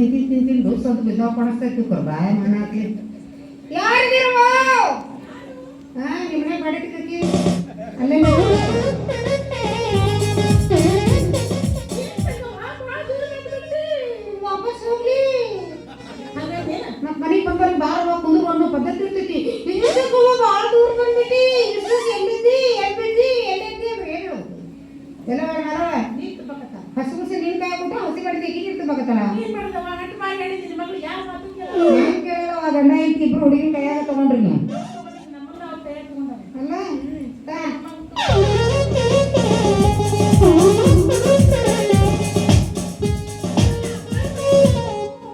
ತಿಂತಿ ತಿಂತಿ ದೋಸ್ ಅದು ಬಿದ್ದಾವ ಕಾಣಿಸ್ತೈತಿ ಬಾಯ ಮನೆ ಹಾಕ್ಲಿ. ಯಾರಿಗಿರುವ ಹಾ ನಿಮ್ಮನೆ ಬಡಕಿ ಅಲ್ಲೇ ಕಾಯಿ ಕೊಟ್ಟು ಹಸಿ ಕಡೆ ತೆಗಿ ಇರ್ತಬೇಕತ್ತಲ್ಲ ಏನ್ ಕೇಳವ ಗಂಡ ಹೆಂಡತಿ ಇಬ್ರು ಹುಡುಗಿನ ಕೈಯಾಗ ತಗೊಂಡ್ರಿ ನೀವು. ಅಲ್ಲ? ತಾ.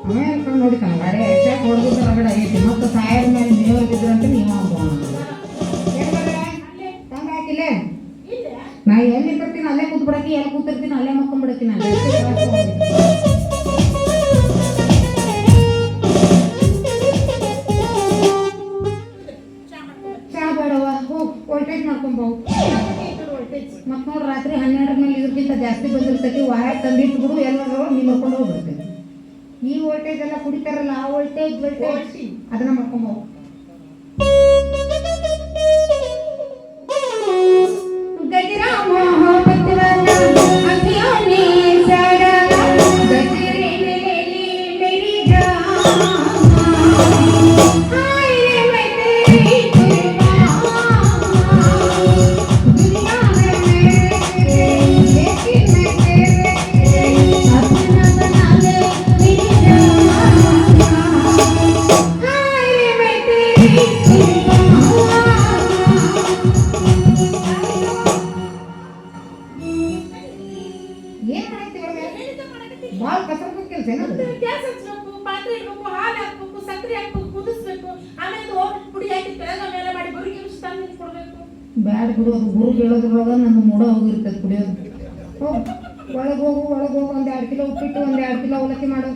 ಅವೇ ಹೇಳ್ಕೊಂಡು ನೋಡಿ ಕಣ ಗಾಡಿ ಎಕ್ಸ್ಟ್ರಾ ಹೊಡೆದಿದ್ದ ಹೊರಗಡೆ ಆಗೈತಿ ಮತ್ತು ಸಾಯದ ಮೇಲೆ ದೇವ್ರು ಬಿದ್ರು ಅಂತ ನೀವು ತಂಗ ಹಾಕಿಲ್ಲ? ನಾ ಎಲ್ಲಿ ಬರ್ತೀನಿ ಅಲ್ಲೇ ಕೂತ್ಬಿಡಕ್ಕೆ ಎಲ್ಲ ಕೂತಿರ್ತೀನಿ ಅಲ್ಲೇ ಮಕ್ಕೊಂಡ್ಬಿಡಕಿ ನಾನು. ಕುಡಿತಾರಲ್ಲ ಆ ವೋಲ್ಟೇಜ್ ವೋಲ್ಟೇಜ್ ಅದನ್ನ ಸಕ್ಕರೆ ಹಾಕ್ಬೇಕು ಕುದಿಸ್ಬೇಕು ಆಮೇಲೆ ಹೋಗಿ ಪುಡಿ ಹಾಕಿ ತೆಳಗ ಮೇಲೆ ಮಾಡಿ ಬರುಗಿ ತಂದು ಕೊಡ್ಬೇಕು. ಬ್ಯಾಡ ಬಿಡು ಅದು ಗುರು ಬೀಳೋದ್ರೊಳಗ ನನ್ನ ಮೂಡ ಹೋಗಿರ್ತದೆ ಕುಡಿಯೋದು. ಹೋಗ್ ಒಳಗೆ ಹೋಗು ಒಳಗೆ ಹೋಗು ಒಂದು ಎರಡು ಕಿಲೋ ಉಪ್ಪಿಟ್ಟು ಒಂದು ಎರಡು ಕಿಲೋ ಅವಲಕ್ಕಿ ಮಾಡು.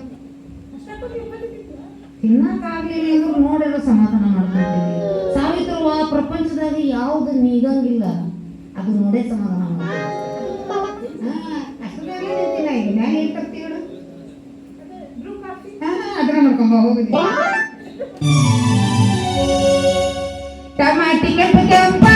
ತಿನ್ನಕ್ಕಾಗ್ಲಿಲ್ಲ ಅಂದ್ರೆ ನೋಡಿರೋ ಸಮಾಧಾನ ಮಾಡ್ಕೊಳ್ತೀನಿ ಸಾವಿತ್ರವ ಪ್ರಪಂಚದಾಗ ಯಾವುದು ನೀಗಂಗಿಲ್ಲ. ಅದು ನೋಡೇ ಸಮಾಧಾನ ಮಾಡ್ತೀನಿ ಅದ್ರ ಈಗ ಮ್ಯಾಲೆ ಏನ್ ಮಾಡ್ಕೊಂಬ ಹೋಗುದಿ Kamatingan pagkampang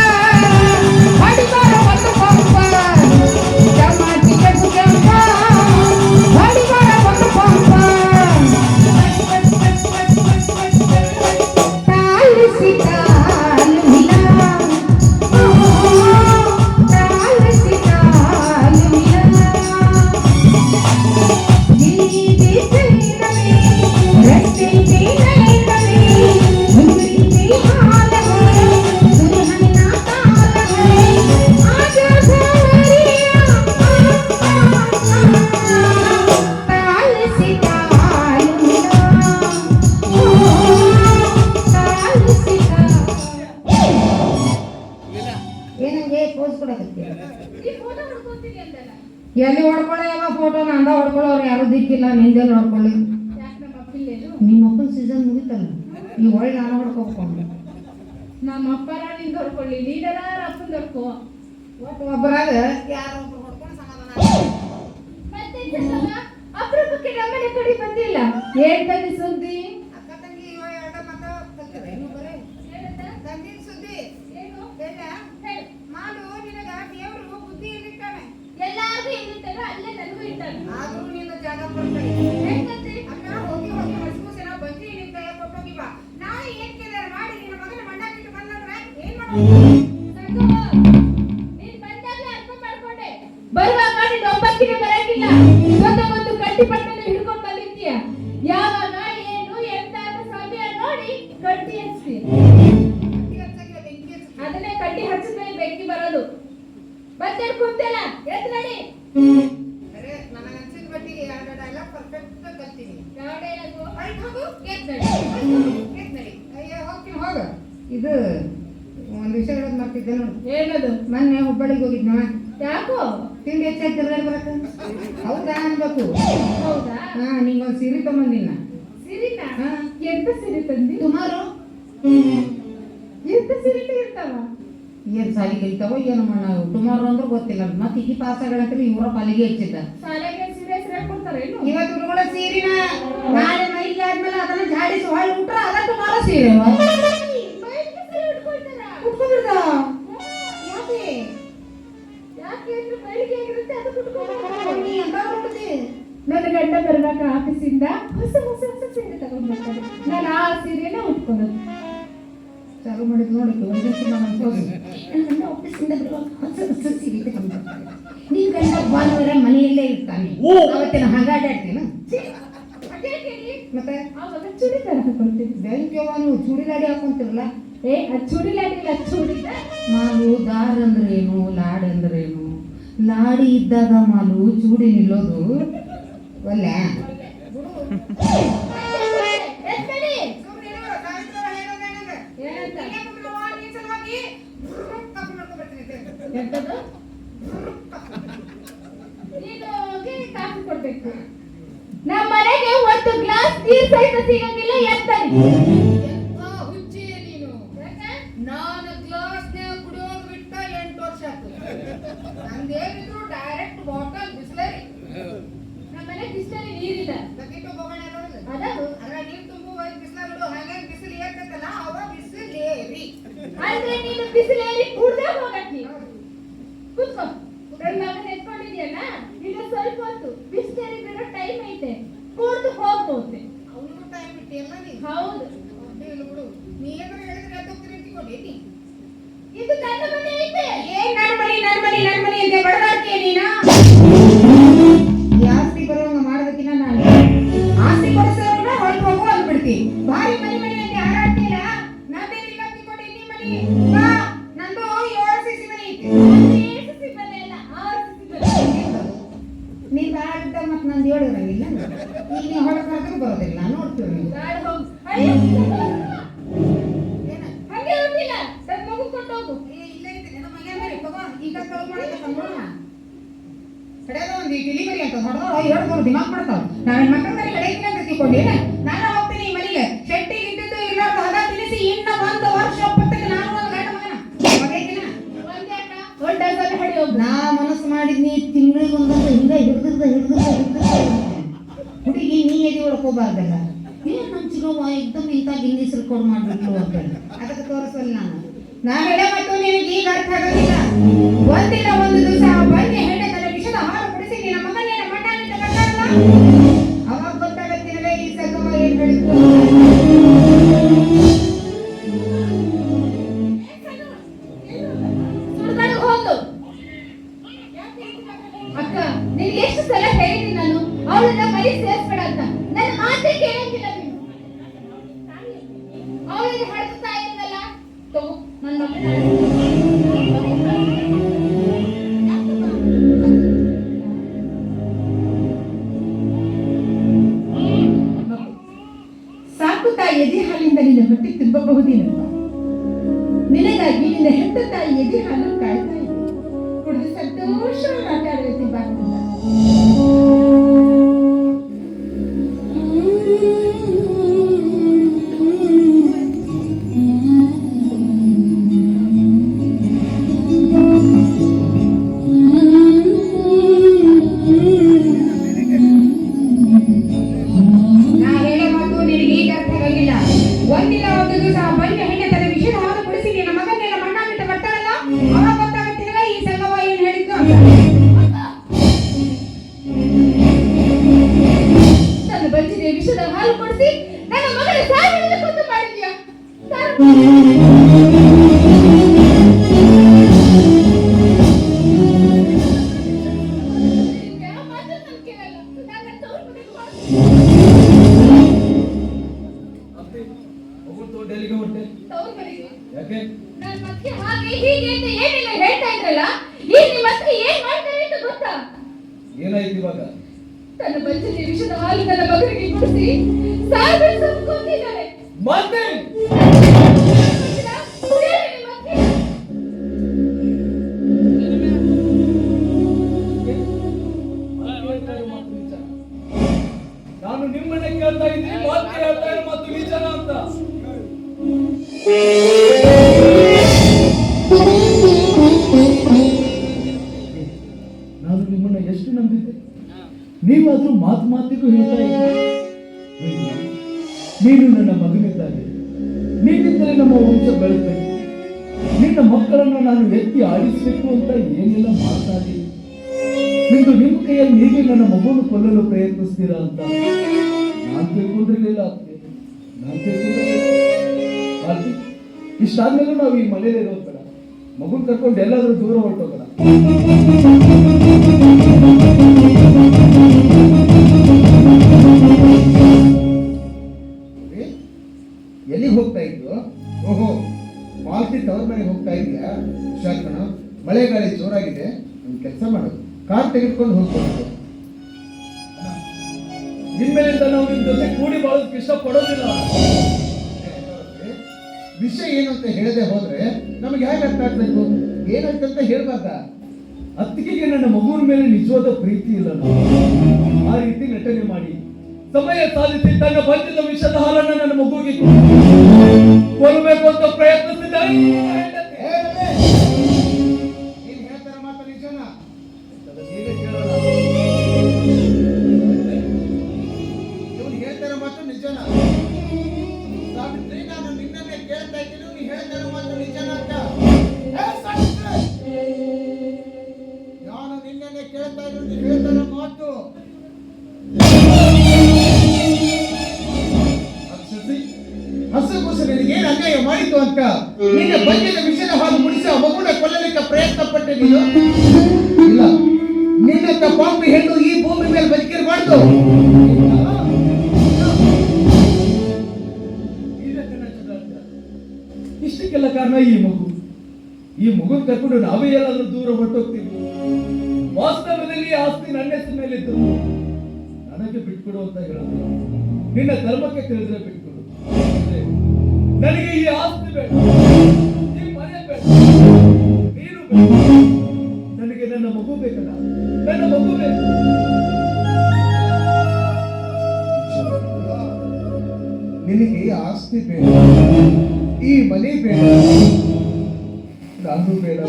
ಯಾರು ನೋಡ್ಕೊಳ್ಳಿ. ನಮ್ಮ ಅಪ್ಪನ ಸೀಸನ್ ಮುಗಿತಲ್ಲ? ಈ ಒಳ್ಳೆ ನಾನು ಹೊಡ್ಕೊಂಡು ನಮ್ಮ ಅಪ್ಪರ ನಿಂದ ಹೊಡ್ಕೊಳ್ಳಿ ನೀಡರ ಅಪ್ಪನ ಹೊಡ್ಕೋ ಒಬ್ಬರಾಗ ಯಾರು ಅಪರೂಪಕ್ಕೆ ನಮ್ಮನೆ ಕಡೆ ಬಂದಿಲ್ಲ. ಏನ್ ತಂದಿ ಸುದ್ದಿ? ಅಕ್ಕ ತಂಗಿ ಎರಡು ಬರೇ ಸುದ್ದಿ? ಏನು. ಮಾಡು ನಿನಗ ದೇವ್ರು ಬುದ್ಧಿ ಎಲ್ಲಾರ್ಗೂ ಹೆಂಗಿರ್ತಾರೋ ಅಲ್ಲೇ ನನಗೂ ಇಟ್ಟಾನೆ ಆದ್ರೂ ನಿನ್ನ ಜಾಗ ಕೊಡ್ತಾರೆ? ಅಕ್ಕ ಹೋಗಿ ಹೋಗಿ ಹಸ್ಕೂಸಿನ ಬಂದಿ ನಿನ್ ಕೈ ಕೊಟ್ಟೋಗಿವ ನಾಳೆ ಏನ್ ಕೇಳಿದಾರೆ ಮಾಡಿ, ನಿನ್ನ ಮಗನ ಮಂಡಾಕಿಟ್ಟು ಬಂದ್ರೆ ಏನ್ ಮಾಡೋದು ನೋಡು ಏನದು? ಮೊನ್ನೆ ಹುಬ್ಬಳ್ಳಿಗೆ ಹೋಗಿದ್ನವ. ಯಾಕೋ? ತಿಂಡಿ ಹೆಚ್ಚಾಗಿ ತಿರ್ಗಾಡಿ ಬರಕ ಹೌದಾ ಅನ್ಬೇಕು. ಹೌದಾ? ಹಾ ನಿಂಗೊಂದು ಸೀರೆ ತಗೊಂಡಿನ. ಸಿರಿ ಹಾ. ಎಂತ ಸಿರಿ ತಂದಿ? ಸುಮಾರು ಎಂತ ಸಿರಿ ಇರ್ತಾವ ಏನ್ ಸಾಲಿಗೆ ಇರ್ತಾವೋ ಏನು ಮಣ್ಣ. ಟುಮಾರೋ ಅಂದ್ರೆ ಗೊತ್ತಿಲ್ಲ. ಮತ್ತೆ ಈ ಪಾಸ್ ಆಗಂತ್ರಿ ಇವರ ಪಾಲಿಗೆ ಹೆಚ್ಚಿದ್ದ. ಶಾಲೆಗೆ ಸೀರೆ ಸೀರೆ ಕೊಡ್ತಾರೇನು ಇವತ್ತು ಹುಡುಗಳ ಸೀರಿನ? ನಾಳೆ ಮೈಗೆ ಆದ್ಮೇಲೆ ಅದನ್ನ ಜಾಡಿಸಿ ಹೊಳ್ಳಿ ಉಟ್ರ ಅದ ಟುಮಾರೋ ಸೀರೆ. ಯಾಕೆ? ಯಾಕೆ ಅಂದ್ರೆ ಬೆಳಿಗ್ಗೆ ಆಗಿರುತ್ತೆ ಅದು ಉಟ್ಕೊಳ್ತಾರೆ. ನೀ ಎಂತ ಉಟ್ಟಿ ನನ್ನ ಗಂಡ ಬರುವಾಗ ಆಫೀಸಿಂದ ಹೊಸ ಹೊಸ ಹೊಸ ಸೀರೆ ತಗೊಂಡ್ಬರ್ತಾರೆ ನಾನು ಆ ಸೀರೆನ ಉಟ್ಕೊಳ್ಳೋದು. ಚಾಲು ಮಾಡಿದ್ ನೋಡಿ ನಾನು ಅನ್ಕೋದು ನನ್ನ ಗಂಡ ಆಫೀಸಿಂದ ಬರುವಾಗ ಹೊಸ ಹೊಸ ಸೀರೆ ತಗೊಂಡ್ಬರ್ತಾರೆ. ನಿನ್ ಗಂಡ ಭಾನುವಾರ ಮನೆಯಲ್ಲೇ ಇರ್ತಾನೆ. ಅವತ್ತಿನ ಕೇಳಿ ಮತ್ತೆ? ಚೂಡಿದಾರ ಹಾಕೊಳ್ತೀನಿ ಬೆಂಕಿಯವ ನೀವು ಚೂಡಿಲಾಡಿ ಹಾಕೊಂತಿರಲ್ಲ ಏ ಅದು ಚೂಡಿಲಾಡಿಲ್ಲ ಚೂಡಿದಾರ್ ಮಾಲು ದಾರ್ ಅಂದ್ರೇನು ಲಾಡ್ ಅಂದ್ರೇನು ಲಾಡಿ ಇದ್ದಾಗ ಮಾಲು ಚೂಡಿ ನಿಲ್ಲೋದು ಒಲ್ಲ ನಮ್ಮ ಮನೆಗೆ ಒಂದು ಗ್ಲಾಸ್ ನೀರ್ ಸಹಿತ ಸಿಗಂಗಿಲ್ಲ ಎತ್ತಲಿ they will through direct water ನಾವೇನ್ ಮಕ್ಕಳ ಮೇಲೆ ಕಡೆಯಿಂದ ಅಂತ ನಾನು ಹೋಗ್ತೀನಿ ಮನೆಗೆ. ಶೆಟ್ಟಿಗೆ ಇದ್ದಿದ್ದು ಇರ್ಲಾರ್ದು ಹದ ತಿನಿಸಿ ಇನ್ನ ಒಂದು ವರ್ಷ ಒಪ್ಪತ್ತಕ್ಕೆ ನಾನು ಒಂದು ಗಂಡ ಮಗನ. ಮಗ ಐತಿನ ಒಂದೇ ಅಕ್ಕ ಒಂದು ಡಜನ್ ಹಡಿ ಹೋಗು ನಾ ಮನಸ್ಸು ಮಾಡಿದ್ನಿ ಹುಡುಗಿ ನೀ ಎದೆ ಹೊಡ್ಕೋಬಾರ್ದಲ್ಲ ಏನ್ ಹಂಚಿನವ ಎಕ್ದಮ್ ಇಂಥ ಕೊಡ್ ಮಾಡ್ಬಿಟ್ಟು ಅಂತ ಅದಕ್ಕೆ ತೋರಿಸಲ್ಲ ನಾನು. ನಾನು ನಿನಗೆ ಈಗ ಅರ್ಥ ಆಗೋದಿಲ್ಲ. ಒಂದಿನ ಒಂದು ದಿವಸ ಬನ್ನಿ ಹೆಣ್ಣೆ ತನ್ನ ವಿಷದ ಹಾಲು ಕುಡಿಸಿ ನಿನ್ನ ಮಗನೇನ ಹಾಕುತ್ತಾ ಎದೆ ಹಾಲಿಂದ ನಿನ್ನ ಹೊಟ್ಟೆ ತುಂಬಬಹುದೇನಪ್ಪ ನಿನಗಾಗಿ ನಿನ್ನ ಹೆತ್ತ ತಾಯಿ ಎದೆ ಹಾಲು ಕಾಯ್ತಾ ಇದೆ. ಕುಡಿದು ಸಂತೋಷ One ಕಾಯಿ ಹಾಗೆ ಹೀಗೆ ಅಂತ ಏನೇನೋ ಹೇಳ್ತಾ ಇದ್ರಲ್ಲ ಈಗ ನಿಮ್ಮ ಹತ್ರ ಏನ್ ಮಾಡ್ತಾರೆ ಅಂತ ಗೊತ್ತಾ? ಏನಾಯ್ತು ಇವಾಗ? ತನ್ನ ಬಚ್ಚಲಿ ವಿಷದ ಹಾಲು ತನ್ನ ಮಗನಿಗೆ ಕುಡಿಸಿ ಸಾವಿರ ಕೊಂದಿದ್ದಾರೆ ಮತ್ತೆ? ನಾನು ನಿಮ್ಮನ್ನ ಕೇಳ್ತಾ ಇದ್ದೀನಿ ಮತ್ತೆ ಹೇಳ್ತಾ ಇರೋ ಮತ್ತು ನಿಜನ ಅಂತ. ನಾನು ನಿಮ್ಮನ್ನ ಎಷ್ಟು ನಂಬಿದ್ದೆ? ನೀವಾದ್ರೂ ಮಾತು ಮಾತಿಗೂ ಹೇಳ್ತಾ ಇದ್ದೀರಿ? ನೀನು ನನ್ನ ಮಗನಿದ್ದಾನೆ ನೀನಿದ್ದರೆ ನಮ್ಮ ವಂಶ ಬೆಳಕಬೇಕು ನಿನ್ನ ಮಕ್ಕಳನ್ನು ನಾನು ಎತ್ತಿ ಆಡಿಸಬೇಕು ಅಂತ ಏನೆಲ್ಲ ಮಾತಾಡಿ ನಿಂದು ನಿಮ್ಮ ಕೈಯಲ್ಲಿ ನೀವೇ ನನ್ನ ಮಗುವನ್ನು ಕೊಲ್ಲಲು ಪ್ರಯತ್ನಿಸ್ತೀರಾ ಅಂತ? ನಾನು ತಿಳ್ಕೊಂಡಿರಲಿಲ್ಲ. ನಾನು ತಿಳ್ಕೊಂಡಿರ್ಲಿಲ್ಲ. ಇಷ್ಟಾದ್ಮೇಲೆ ನಾವು ಈ ಮನೇಲಿ ಇರೋದು ಬೇಡ ಮಗುನ್ ಕರ್ಕೊಂಡು ಎಲ್ಲಾದರೂ ದೂರ ಹೊರಟೋಗಲ್ಲ ಎಲ್ಲಿಗೆ ಹೋಗ್ತಾ ಇದ್ದು ಓಹೋ ಪಾಲ್ಸಿ ಟವರ್ ಮನೆಗೆ ಹೋಗ್ತಾ ಇದೆಯಾ? ಹುಷಾರ್ ಕಣ ಮಳೆ ಗಾಳಿ ಜೋರಾಗಿದೆ ಒಂದು ಕೆಲಸ ಮಾಡೋದು ಕಾರ್ ತೆಗೆದುಕೊಂಡು ಹೋಗ್ಬೋದು. ಇನ್ಮೇಲಿಂದ ನಾವು ನಿಮ್ಮ ಜೊತೆ ಕೂಡಿ ಬಾಳೋದಕ್ಕೆ ಇಷ್ಟ ಪಡೋದಿಲ್ಲ. ವಿಷಯ ಏನು ಅಂತ ಹೇಳದೆ ಹೋದ್ರೆ ನಮಗೆ ಯಾಕೆ ಅರ್ಥ ಆಗ್ಬೇಕು ಅಂತ ಹೇಳ್ಬಾರ್ದ? ಅತ್ತಿಗೆಗೆ ನನ್ನ ಮಗುವಿನ ಮೇಲೆ ನಿಜವಾದ ಪ್ರೀತಿ ಇಲ್ಲ. ಆ ರೀತಿ ನಟನೆ ಮಾಡಿ ಸಮಯ ಸಾಧಿಸಿ ತನ್ನ ಬಂದಿದ್ದ ವಿಷದ ಹಾಲನ್ನ ನನ್ನ ಮಗುವಿಗೆ ಕೊಲ್ಲಬೇಕು ಅಂತ ಪ್ರಯತ್ನಿಸಿದ್ದಾರೆ ಹೇಳ್ತಾರ ಮಾತು ನಿಜನಾ? ಮಾತು ಅಕ್ಷತಿ ಹಸುಗುಸು ನಿನಗೆ ಏನು ಅನ್ಯಾಯ ಮಾಡಿತು ಅಂತ? ನಿನ್ನ ಬಗ್ಗೆದ ವಿಷಯ ಹಾಲು ಮುಡಿಸಿ ಆ ಮಗುನ ಕೊಲ್ಲಲಿಕ್ಕೆ ಪ್ರಯತ್ನ ಪಟ್ಟೆ ನೀನು? ಇಲ್ಲ. ನಿನ್ನಂತ ಪಾಪಿ ಹೆಣ್ಣು ಈ ಭೂಮಿ ಮೇಲೆ ಬದುಕಿರಬಾರ್ದು. ನನ್ನ. ಇಷ್ಟಕ್ಕೆಲ್ಲ ಕಾರಣ ಈ ಮಗು. ಈ ಮಗು ಕರ್ಕೊಂಡು ನಾವೇ ಆಸ್ತಿ ನನ್ನ ಹೆಸರು ಮೇಲಿದ್ದು ನನಗೆ ಬಿಟ್ಕೊಡು ಅಂತ ಹೇಳಿದ್ರು ನಿನ್ನ ಧರ್ಮಕ್ಕೆ ತಿಳಿದ್ರೆ ಬಿಟ್ಕೊಡು. ನನಗೆ ಈ ಆಸ್ತಿ ಬೇಡ. ಈ ಮನೆ ನೀನು ಬೇಡ. ನನಗೆ ನನ್ನ ಮಗು ಬೇಕಲ್ಲ. ನನ್ನ ಮಗು ಬೇಕು. ನಿನಗೆ ಆಸ್ತಿ ಬೇಡ. ಈ ಮನೆ ಬೇಡ. ನಾನು ಬೇಡ.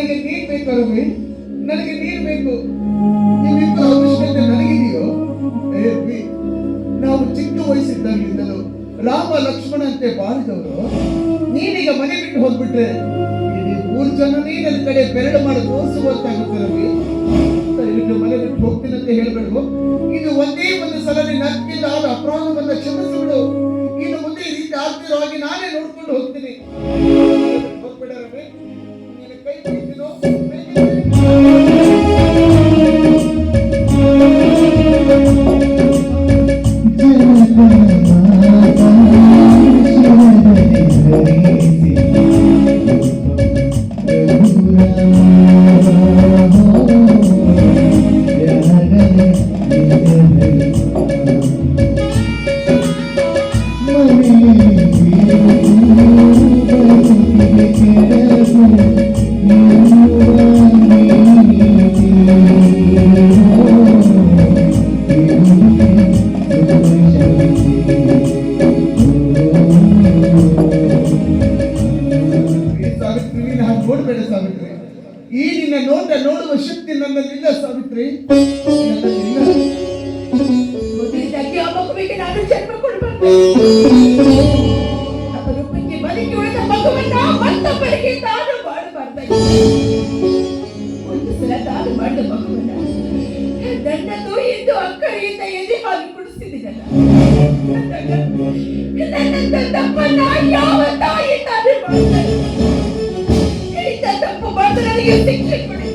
ನನಗೆ ನೀರು ಬೇಕು ರವಿ ನನಗೆ ನೀರು ಬೇಕು. ನೀವಿಬ್ಬರ ಅವಶ್ಯಕತೆ ನನಗಿದೆಯೋ? ನಾವು ಚಿಕ್ಕ ವಯಸ್ಸಿದ್ದಾಗಿಂದಲೂ ರಾಮ ಲಕ್ಷ್ಮಣ ಅಂತೆ ಬಾಳಿದವರು ನೀನೀಗ ಮನೆ ಬಿಟ್ಟು ಹೋಗ್ಬಿಟ್ರೆ ಮೂರು ಜನ ನನ್ನ ಕಡೆ ಬೆರಳು ಮಾಡಿ ತೋರಿಸುವಂತಾಗುತ್ತೆ ರವಿ ದಯವಿಟ್ಟು ಮನೆ ಬಿಟ್ಟು ಹೋಗ್ತೀನಂತೆ ಅಂತ ಹೇಳ್ಬೇಡ್ವು? ಇದು ಒಂದೇ ಒಂದು ಸಲ ನಿನ್ನ ಅತ್ಯಂತ ಆದ ಅಪರಾಧವನ್ನ ಕ್ಷಮಿಸಿಬಿಡು. ಇನ್ನು ಮುಂದೆ ಈ ರೀತಿ ಆಗ್ತಿರೋ ಹಾಗೆ ನಾನೇ ನೋಡ್ಕೊಂಡು ಹೋಗ್ತೀನಿ. ಹಾಲು ನನ್ನ ತಪ್ಪನ್ನ ಯಾವ ತಾಯಿ ತಾನೇ ಮಾಡ್ತಾರೆ ತಪ್ಪು ಮಾಡಿದ್ರೆ ನನಗೆ ಕೊಡಿ